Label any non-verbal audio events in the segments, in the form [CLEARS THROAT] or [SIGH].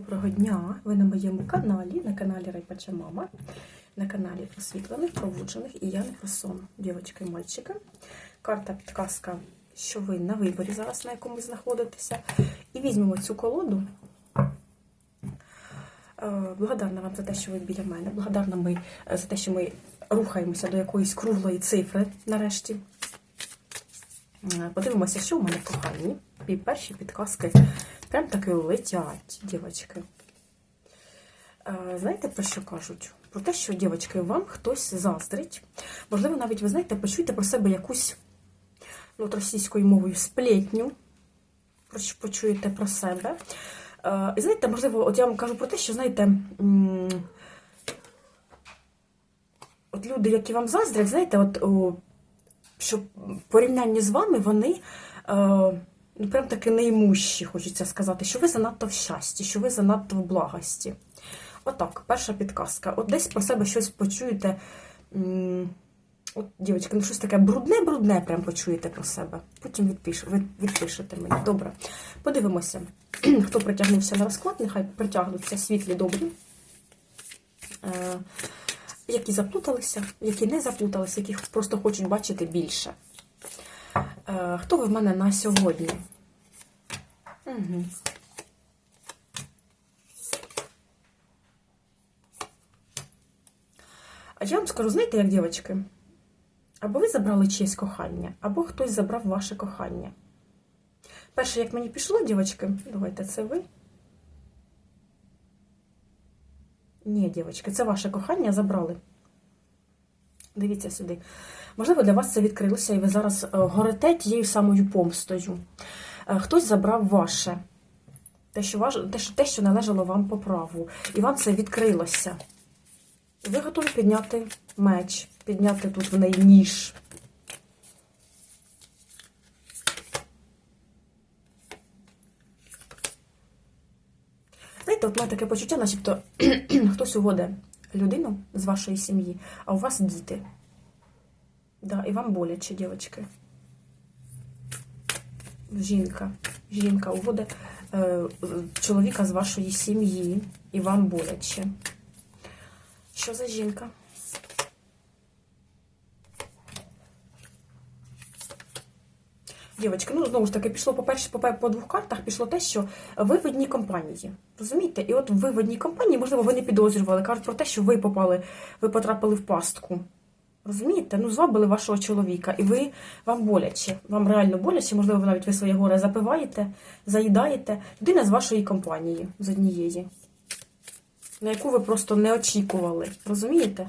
Доброго дня! Ви на моєму каналі, на каналі Райпача Мама, на каналі просвітлених, пробуджених і я не про сон, дівчатки і мальчика. Карта підказка, що ви на виборі зараз, на якому знаходитеся. І візьмемо цю колоду. Е, Благодарна вам за те, що ви біля мене. Благодарна ми е, за те, що ми рухаємося до якоїсь круглої цифри нарешті. Е, Подивимося, що у мене в коханні. І перші підказки прям таки летять, дівчатки. Е, Знаєте, про що кажуть? Про те, що, дівчатки, вам хтось заздрить. Можливо, навіть, ви знаєте, почуєте про себе якусь ну, от російською мовою сплетню. Почуєте про себе. Е, І знаєте, можливо, от я вам кажу про те, що, знаєте, от люди, які вам заздрять, знаєте, от що в порівнянні з вами вони е, ну, прям таки неймущі, хочеться сказати, що ви занадто в щасті, що ви занадто в благості. Отак, перша підказка. От десь про себе щось почуєте. От, дівчатки, ну щось таке брудне-брудне прям почуєте про себе. Потім відпиш, відпишете мені. Добре. Подивимося, [CLEARS THROAT] хто притягнувся на розклад, нехай притягнуться світлі добрі. Які заплуталися, які не заплуталися, яких просто хочуть бачити більше. Е, хто ви в мене на сьогодні? Угу. А я вам скажу, знаєте, як дівчатки? Або ви забрали чиєсь кохання, або хтось забрав ваше кохання. Перше, як мені пішло, дівчатки, давайте це ви. Ні, дівчатки, це ваше кохання забрали. Дивіться сюди. Можливо, для вас це відкрилося, і ви зараз е, горите тією самою помстою. Е, Хтось забрав ваше. Те, що, важ... те, що, те, що належало вам по праву. І вам це відкрилося. Ви готові підняти меч, підняти тут в неї ніж. Знаєте, от мене таке почуття, начебто [CLEARS THROAT] хтось уводить людину з вашої сім'ї, а у вас діти. Да, і вам боляче, дівчатки. Жінка. Жінка уводить е, чоловіка з вашої сім'ї, і вам боляче. Що за жінка? Дівчатки, ну знову ж таки, пішло по перші, по, по двох картах пішло те, що ви в одній компанії. Розумієте? І от ви в одній компанії, можливо, ви не підозрювали, кажуть про те, що ви попали, ви потрапили в пастку. Розумієте? Ну, звабили вашого чоловіка, і ви вам боляче. Вам реально боляче, можливо, навіть ви своє горе запиваєте, заїдаєте. Людина з вашої компанії, з однієї, на яку ви просто не очікували. Розумієте?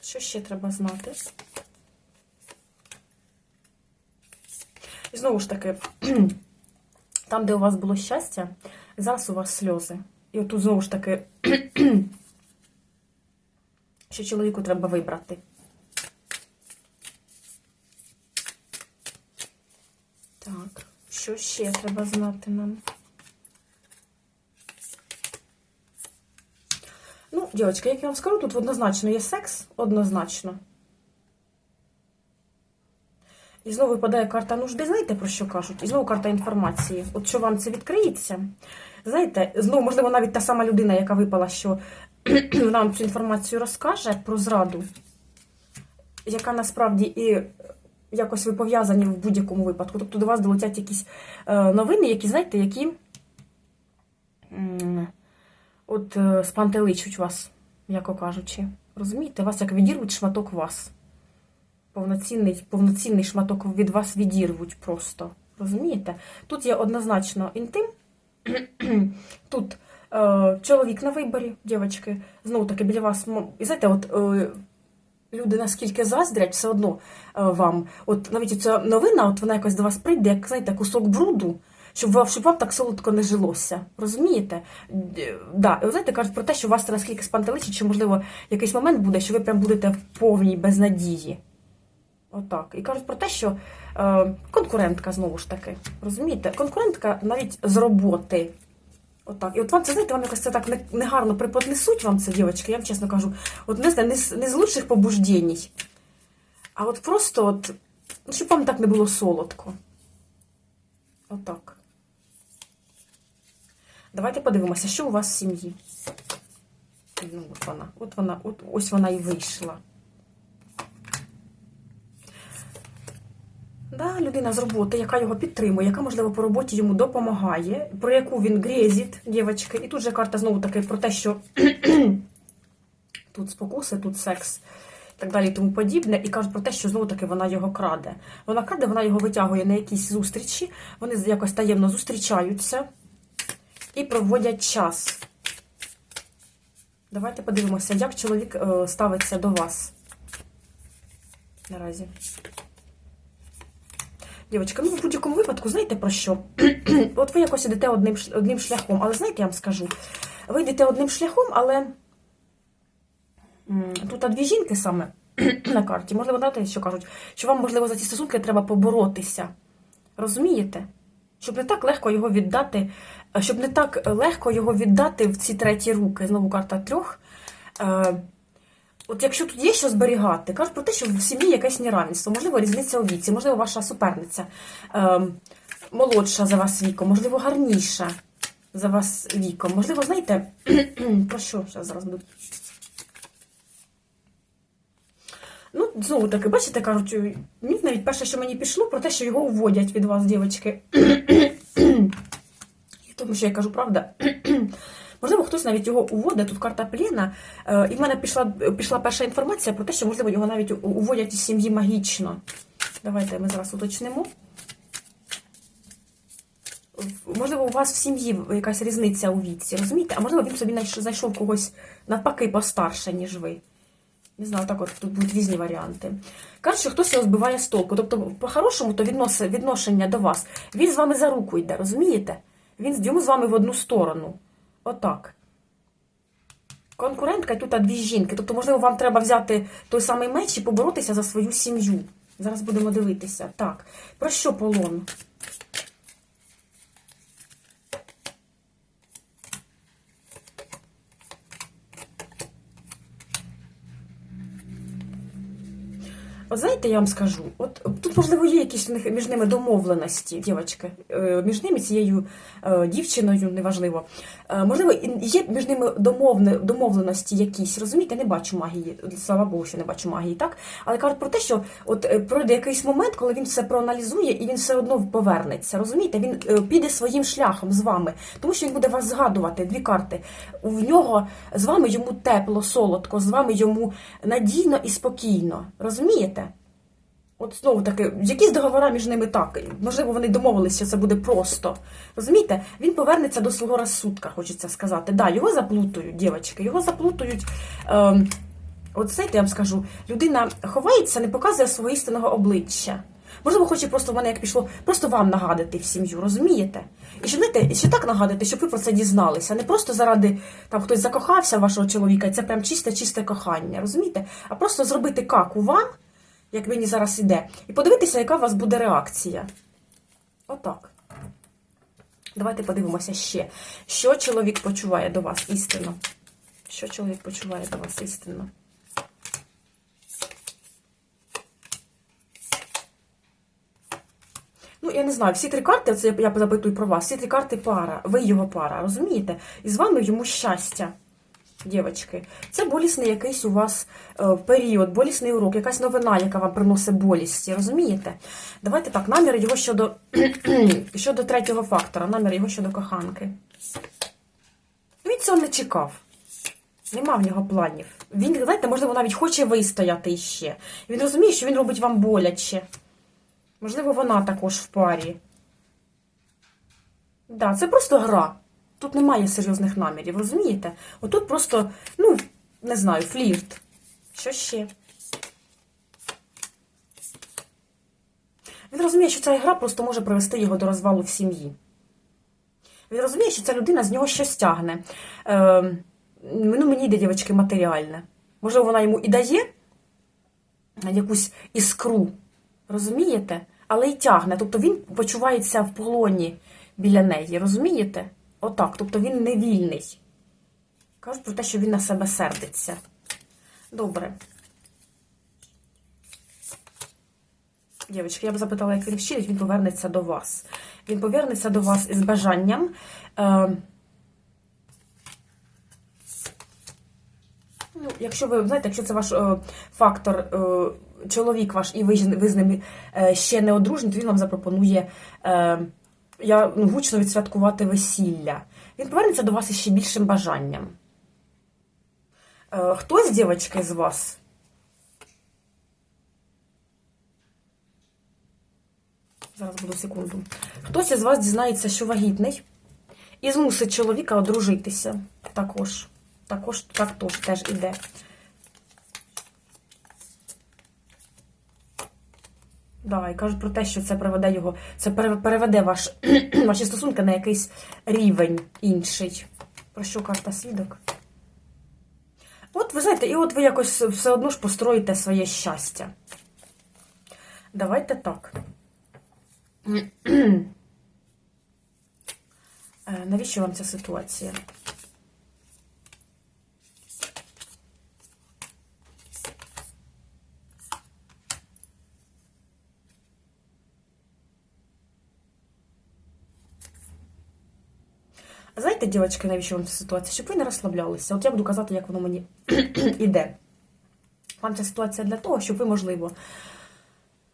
Що ще треба знати? І знову ж таки, [CLEARS THROAT] там, де у вас було щастя, зараз у вас сльози. І отут знову ж таки, [CLEARS THROAT] що чоловіку треба вибрати. Так, що ще треба знати нам? Ну, дівчатки, як я вам скажу, тут однозначно є секс, однозначно. І знову випадає карта нужди, знаєте, про що кажуть? І знову карта інформації. От що вам це відкриється, знаєте, знову, можливо, навіть та сама людина, яка випала, що [CLEARS THROAT] вам цю інформацію розкаже про зраду, яка насправді і якось ви пов'язані в будь-якому випадку. Тобто до вас долетять якісь е, новини, які, знаєте, які от е, спантеличуть вас, м'яко кажучи. Розумієте, вас як відірвуть шматок вас повноцінний, повноцінний шматок від вас відірвуть просто. Розумієте? Тут є однозначно інтим. [CLEARS THROAT] Тут е, чоловік на виборі, дівчатки, знову таки біля вас. І знаєте, от е, люди наскільки заздрять все одно е, вам. От навіть ця новина, от вона якось до вас прийде, як знаєте, кусок бруду. Щоб вам, щоб вам так солодко не жилося. Розумієте? Да. І знаєте, кажуть про те, що вас це наскільки спантеличить, що, можливо, якийсь момент буде, що ви прям будете в повній безнадії. Отак. І кажуть про те, що е, конкурентка знову ж таки. Розумієте? Конкурентка навіть з роботи. Отак. І от вам це, знаєте, вам якось це так негарно преподнесуть вам це, дівчатки, я вам чесно кажу, от не, знаю, не, не з лучших побуждень. А от просто, от, ну, щоб вам так не було солодко. Отак. Давайте подивимося, що у вас в сім'ї. Ну, от вона, от вона, от ось вона і вийшла. Да, людина з роботи, яка його підтримує, яка, можливо, по роботі йому допомагає, про яку він грезить, дівчатки. І тут же карта знову таки про те, що [CLEARS THROAT] тут спокуси, тут секс, і так далі, і тому подібне. І кажуть про те, що знову таки вона його краде. Вона краде, вона його витягує на якісь зустрічі, вони якось таємно зустрічаються і проводять час. Давайте подивимося, як чоловік е, ставиться до вас наразі. Дівчатка, ну в будь-якому випадку, знаєте про що? [CLEARS THROAT] От ви якось йдете одним, одним шляхом, але знаєте, я вам скажу, ви йдете одним шляхом, але тут дві жінки саме [CLEARS THROAT] на карті. Можливо, знаєте, що кажуть, що вам, можливо, за ці стосунки треба поборотися. Розумієте? Щоб не так легко його віддати, е, щоб не так легко його віддати в ці треті руки. Знову карта трьох. Е, От якщо тут є що зберігати, кажуть про те, що в сім'ї якесь неравенство, можливо, різниця у віці, можливо, ваша суперниця е, молодша за вас віком, можливо, гарніша за вас віком. Можливо, знаєте, [CLEARS THROAT] про що Щас зараз буду. Ну, знову таки, бачите, кажуть, мені навіть перше, що мені пішло, про те, що його уводять від вас, дівчатки. [CLEARS THROAT] Тому що я кажу, правда. [CLEARS THROAT] Можливо, хтось навіть його уводить, тут карта пліна, е, і в мене пішла, пішла перша інформація про те, що, можливо, його навіть уводять із сім'ї магічно. Давайте ми зараз уточнимо. Можливо, у вас в сім'ї якась різниця у віці, розумієте? А можливо, він собі знайш- знайшов когось навпаки постарше, ніж ви. Не знаю, так от тут будуть різні варіанти. Кажуть, що хтось його збиває з толку. Тобто, по-хорошому, то відношення до вас. Він з вами за руку йде, розумієте? Він йому з вами в одну сторону. Отак. Конкурентка і тут дві жінки. Тобто, можливо, вам треба взяти той самий меч і поборотися за свою сім'ю. Зараз будемо дивитися. Так, про що полон? Знаєте, я вам скажу, от тут, можливо, є якісь між ними домовленості, дівчатки, е, між ними цією е, дівчиною, неважливо. Е, Можливо, є між ними домовленості якісь, розумієте, не бачу магії, слава Богу, що не бачу магії, так? Але кажуть про те, що от пройде якийсь момент, коли він все проаналізує і він все одно повернеться. Розумієте, він піде своїм шляхом з вами, тому що він буде вас згадувати. Дві карти. В нього з вами йому тепло, солодко, з вами йому надійно і спокійно. Розумієте? От знову таки, якісь договори між ними так. Можливо, вони домовилися, що це буде просто. Розумієте, він повернеться до свого розсудка, хочеться сказати. Да, його заплутують, дівчатки, його заплутують. Ем, от знаєте, я вам скажу, людина ховається, не показує свого істинного обличчя. Можливо, хоче просто в мене як пішло, просто вам нагадати в сім'ю, розумієте? І щоб знаєте, ще так нагадати, щоб ви про це дізналися. Не просто заради там хтось закохався вашого чоловіка, і це прям чисте, чисте кохання, розумієте? А просто зробити каку вам, як мені зараз іде, і подивитися, яка у вас буде реакція. Отак. Давайте подивимося ще, що чоловік почуває до вас істинно. Що чоловік почуває до вас істинно? Ну, я не знаю, всі три карти, це я запитую про вас, всі три карти пара, ви його пара, розумієте? І з вами йому щастя, дівчатки. Це болісний якийсь у вас е, період, болісний урок, якась новина, яка вам приносить болісті, розумієте? Давайте так, намір його щодо, [CLEARS THROAT] щодо третього фактора, намір його щодо коханки. Він цього не чекав. Нема в нього планів. Він, знаєте, можливо, навіть хоче вистояти іще. Він розуміє, що він робить вам боляче. Можливо, вона також в парі. Да, це просто гра. Тут немає серйозних намірів, розумієте? Отут просто, ну, не знаю, флірт. Що ще? Він розуміє, що ця гра просто може привести його до розвалу в сім'ї. Він розуміє, що ця людина з нього щось тягне. Е, ну, мені йде, дівчатки, матеріальне. Можливо, вона йому і дає якусь іскру, розумієте? Але й тягне. Тобто він почувається в полоні біля неї, розумієте? Отак, тобто він не вільний. Кажуть про те, що він на себе сердиться. Добре. Дівчатки, я б запитала, як він вчить, він повернеться до вас. Він повернеться до вас із бажанням. Е, ну, Якщо ви знаєте, якщо це ваш е, фактор, е, чоловік ваш, і ви, ви з ним е, ще не одружені, то він вам запропонує. Е, я, гучно відсвяткувати весілля. Він повернеться до вас із ще більшим бажанням. Е, хтось, дівчатки, з вас. Зараз буду секунду. Хтось із вас дізнається, що вагітний, і змусить чоловіка одружитися. Також. Також так теж іде. Да, і кажуть про те, що це приведе його, це переведе ваш, [CLEARS THROAT] ваші стосунки на якийсь рівень інший. Про що карта свідок? От ви знаєте, і от ви якось все одно ж построїте своє щастя. Давайте так. [CLEARS THROAT] Е, Навіщо вам ця ситуація? А Знаєте, дівчатки, навіщо вам ця ситуація? Щоб ви не розслаблялися. От я буду казати, як воно мені [CLEARS THROAT] іде. Вам ця ситуація для того, щоб ви, можливо,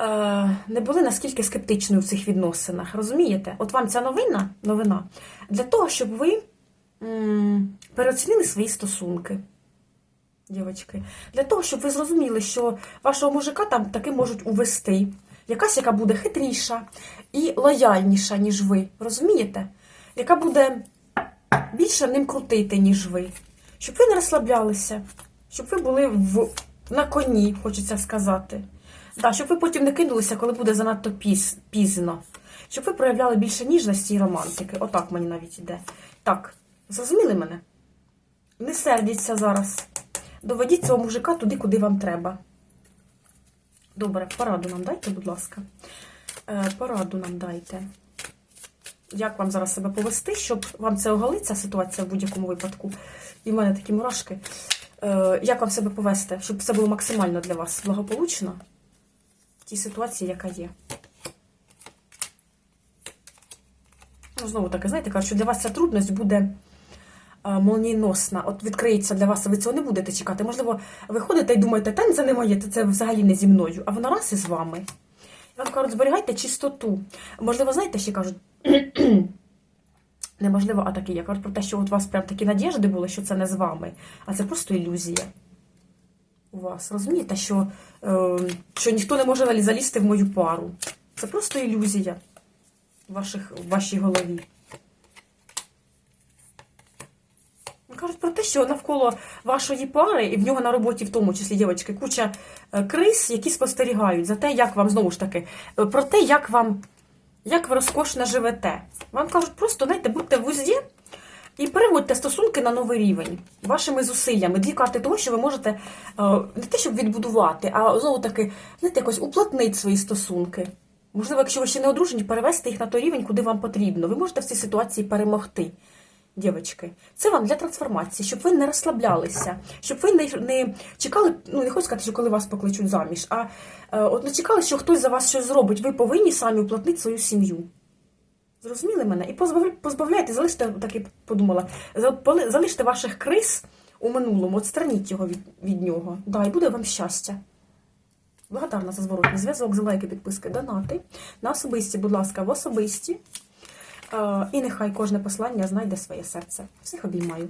е, не були наскільки скептичною в цих відносинах. Розумієте? От вам ця новина, новина для того, щоб ви переоцінили свої стосунки. Дівчатки, для того, щоб ви зрозуміли, що вашого мужика там таки можуть увести. Якась, яка буде хитріша і лояльніша, ніж ви. Розумієте? Яка буде більше ним крутити, ніж ви. Щоб ви не розслаблялися, щоб ви були в, на коні, хочеться сказати. Да, щоб ви потім не кинулися, коли буде занадто піз, пізно. Щоб ви проявляли більше ніжності і романтики. Отак мені навіть іде. Так, зрозуміли мене? Не сердіться зараз. Доведіть цього мужика туди, куди вам треба. Добре, пораду нам дайте, будь ласка. Е, пораду нам дайте. Як вам зараз себе повести, щоб вам це оголиться ситуація в будь-якому випадку? І в мене такі мурашки. Е, як вам себе повести, щоб це було максимально для вас благополучно в тій ситуації, яка є? Ну, знову таки, знаєте, кажуть, що для вас ця трудність буде е, молнієносна. От відкриється для вас, ви цього не будете чекати. Можливо, ви ходите і думаєте, та це не моє, це взагалі не зі мною, а воно раз із вами. І вам кажуть, зберігайте чистоту. Можливо, знаєте, ще кажуть, [CLEARS THROAT] неможливо, а такі. Я кажу про те, що от у вас прям такі надіжди були, що це не з вами, а це просто ілюзія. У вас розумієте, що, е, що ніхто не може залізти в мою пару. Це просто ілюзія в, ваших, в вашій голові. Кажуть про те, що навколо вашої пари, і в нього на роботі, в тому числі, дівчатки, куча е, крис, які спостерігають за те, як вам знову ж таки, е, про те, як вам, як ви розкошно живете. Вам кажуть, просто знаєте, будьте в узді і переводьте стосунки на новий рівень вашими зусиллями. Дві карти того, що ви можете е, не те, щоб відбудувати, а знову таки, знаєте, якось уплотнити свої стосунки. Можливо, якщо ви ще не одружені, перевести їх на той рівень, куди вам потрібно. Ви можете в цій ситуації перемогти. Дівчатки, це вам для трансформації, щоб ви не розслаблялися, щоб ви не, не чекали, ну не хочу сказати, що коли вас покличуть заміж, а е, от не чекали, що хтось за вас щось зробить. Ви повинні самі уплотнити свою сім'ю. Зрозуміли мене? І позбав- позбавляйте, залиште, так і подумала, залиште ваших крис у минулому, отстраніть його від, від нього. Да, і буде вам щастя. Благодарна за зворотний зв'язок, за лайки, підписки, донати. На особисті, будь ласка, в особисті. Е, І нехай кожне послання знайде своє серце. Всіх обіймаю.